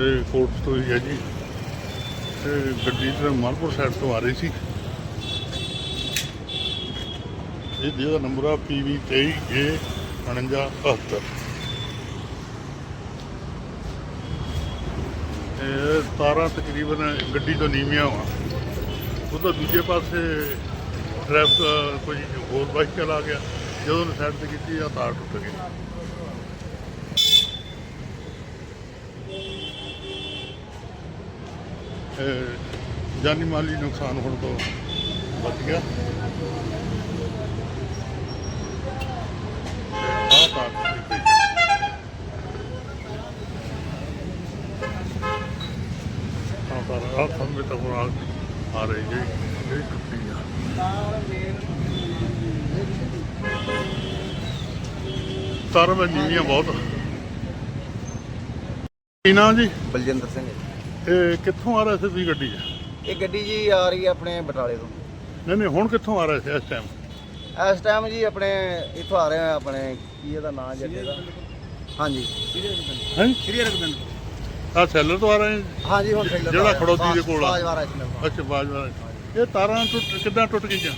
ਇਹ ਕੋਰਟ ਤੋਂ ਹੀ ਹੈ ਜੀ। ਤੇ ਗੱਡੀ ਤੇ ਮਾਲਪੁਰ ਸਾਈਡ ਤੋਂ ਆ ਰਹੀ ਸੀ। ਇਹ ਜਿਹਦਾ ਨੰਬਰ ਆ PV 23 A 4972 ਇਹ ਤਾਰਾਂ ਤਕਰੀਬਨ ਗੱਡੀ ਤੋਂ ਨੀਵੀਆਂ ਵਾ। ਉਹਦਾ ਦੂਜੇ ਪਾਸੇ ਟ੍ਰੈਫਿਕ ਕੋਈ ਹੋਰ ਬਾਈਕ ਚਲਾ ਗਿਆ। ਜਦੋਂ ਉਹਨੇ ਸਾਈਡ ਤੇ ਕੀਤੀ ਆ ਤਾਰ ਟੁੱਟ ਗਈ। ਜਾਨੀ ਮਾਲੀ ਨੁਕਸਾਨ ਹੋਣ ਤੋਂ ਬਚ ਗਿਆ। ਆ ਤਾਰ ਟੁੱਟੀ ਪਈ ਹੁਣ ਆ- ਰਹੀ ਜੀ ਇਹ ਟੁੱਟੀ ਆ। ਤਾਰ ਨੀਵੀਆਂ ਬਹੁਤ। ਕੀ ਨਾਮ ਜੀ? ਬਲਜਿੰਦਰ ਸਿੰਘ ਇਹ ਕਿੱਥੋਂ ਆ ਰਿਹਾ ਸੀ ਵੀ ਗੱਡੀ? 'ਚ ਇਹ ਗੱਡੀ ਜੀ ਆ ਰਹੀ ਹੈ ਆਪਣੇ ਬਟਾਲੇ ਤੋਂ। ਨਹੀਂ ਨਹੀਂ ਹੁਣ ਕਿੱਥੋਂ ਆ ਰਿਹਾ ਸੀ ਇਸ ਟਾਈਮ ਇਸ ਟਾਈਮ ਜੀ ਆਪਣੇ ਇੱਥੋਂ ਆ ਰਹੇ ਆ ਆਪਣੇ ਕੀ ਇਹਦਾ ਨਾਂ ਜੱਗੇ ਦਾ? ਹਾਂਜੀ। ਹੈ? ਸ਼੍ਰੀ ਅਰਜਨ ਆ ਸੈਲਰ ਤੋਂ ਆ ਰਹੇ ਹਾਂਜੀ ਹੁਣ trailer ਜਿਹੜਾ ਆ ਰਿਹਾ। ਖੜੋਤੀ ਦੇ ਕੋਲ ਆ। ਬਾਜਵਾਰਾ ਇਸ ਨਾਲ ਅੱਛਾ ਬਾਜਵਾ ਇਹ ਤਾਰਾਂ ਟੁੱਟ ਕਿੱਦਾਂ ਟੁੱਟ ਗਈਆਂ?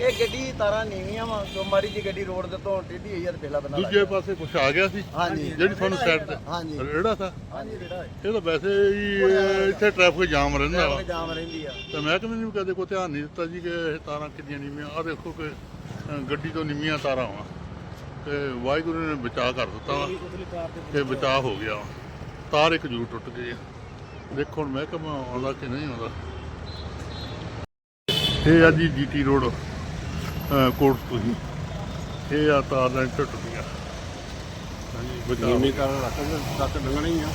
ਇਹ ਗੱਡੀ ਤਾਰਾਂ ਨੀਵੀਆਂ ਵਾ ਸੋ ਮਾੜੀ ਜੀ ਗੱਡੀ ਰੋਡ ਦੇ ਤੋਂ ਟੇਢੀ ਹੋਈ ਆ ਤੇ ਪਹਿਲਾਂ ਬੰਦਾ ਦੂਜੇ ਪਾਸੇ ਕੁਛ ਆ ਗਿਆ ਸੀ ਹਾਂਜੀ। ਜਿਹੜੀ ਤੁਹਾਨੂੰ ਸਾਈਡ ਤੇ ਹਾਂਜੀ। ਰੇੜਾ ਥਾ ਹਾਂਜੀ ਜਿਹੜਾ ਹੈ। ਇਹ ਤਾਂ ਵੈਸੇ ਹੀ ਇਹ ਇੱਥੇ ਟ੍ਰੈਫਿਕ ਜਾਮ ਰਹਿੰਦਾ ਵਾ। ਟ੍ਰੈਫਿਕ ਜਾਮ ਰਹਿੰਦੀ ਆ। ਤੇ ਮਹਿਕਮੇ ਨੇ ਵੀ ਕਦੇ ਕੋਈ ਧਿਆਨ ਨਹੀਂ ਦਿੱਤਾ ਜੀ ਕਿ ਇਹ ਤਾਰਾਂ ਕਿੰਨੀਆਂ ਨੀਵੀਆਂ ਆ ਦੇਖੋ ਕਿ ਅ, ਗੱਡੀ ਤੋਂ ਨੀਵੀਆਂ ਤਾਰਾਂ ਵਾ। ਤੇ ਵਾਹਿਗੁਰੂ ਨੇ ਬਚਾਅ ਕਰ ਦਿੱਤਾ ਵਾ ਤੇ ਬਚਾਅ ਹੋ ਗਿਆ ਵਾ। ਤਾਰ ਇੱਕ ਜ਼ਰੂਰ ਟੁੱਟ ਗਈ ਆ। ਦੇਖੋ ਹੁਣ ਮਹਿਕਮਾ ਆਉਂਦਾ ਕਿ ਨਹੀਂ ਆਉਂਦਾ। ਇਹ ਆ ਜੀ ਜੀਟੀ ਰੋਡ ਕੋਰਟ ਤੋਂ ਹੀ। ਇਹ ਆ ਤਾਰ ਲਾਈਨ ਟੁੱਟ ਗਈਆਂ ਹਾਂਜੀ। ਗਿਆ। ਕਰਨ ਰੱਖ ਤੱਕ ਲੰਘਣਾ ਹੀ ਆ।